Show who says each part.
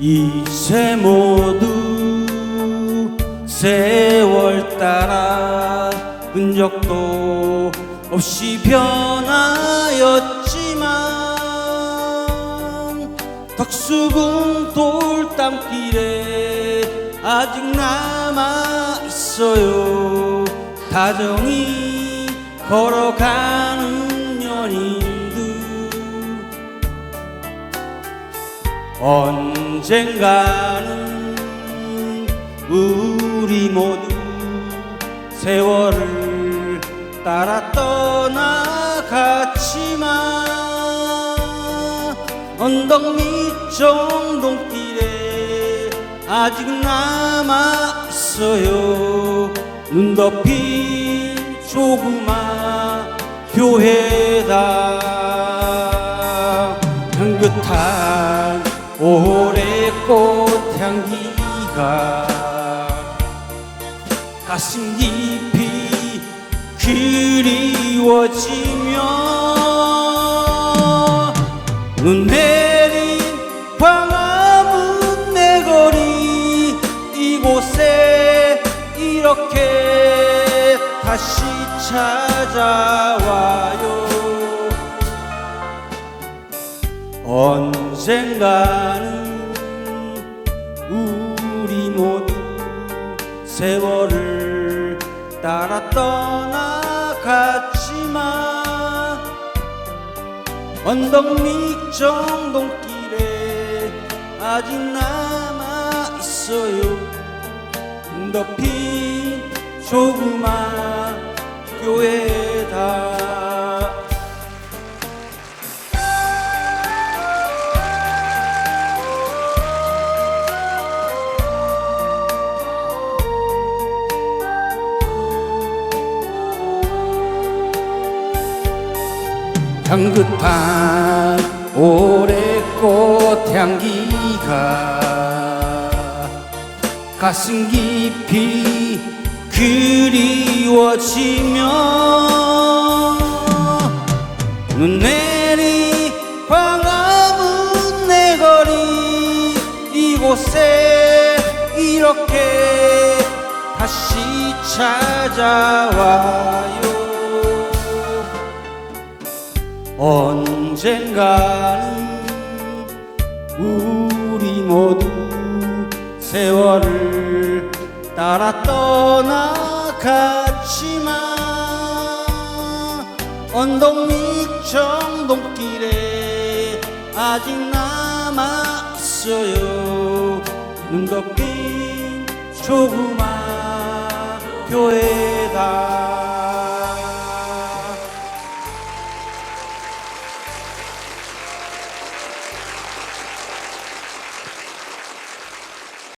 Speaker 1: 이세 모두 세월 따라 흔적도 없이 변하였지만 덕수궁 돌담길에 아직 남아 있어요. 다정히 걸어가는 언젠가는 우리 모두 세월을 따라 떠나갔지만 언덕 밑 정동길에 아직 남아 있어요. 눈 덮인 조그마 교회다. 향긋한 오래 꽃 향기가 가슴 깊이 그리워지며 눈 내린 광화문 내 거리 이곳에 이렇게 다시 찾아와 언젠가는 우리 모두 세월을 따라 떠나갔지만 언덕 밑 정동길에 아직 남아 있어요. 눈 덮인 조그마 교회 향긋한 오래꽃 향기가 가슴 깊이 그리워지며 눈 내리 광화문 내거리 이곳에 이렇게 다시 찾아와요 언젠가는 우리 모두 세월을 따라 떠나갔지만 언덕 밑 정동길에 아직 남아 있어요. 눈 덮인 교회다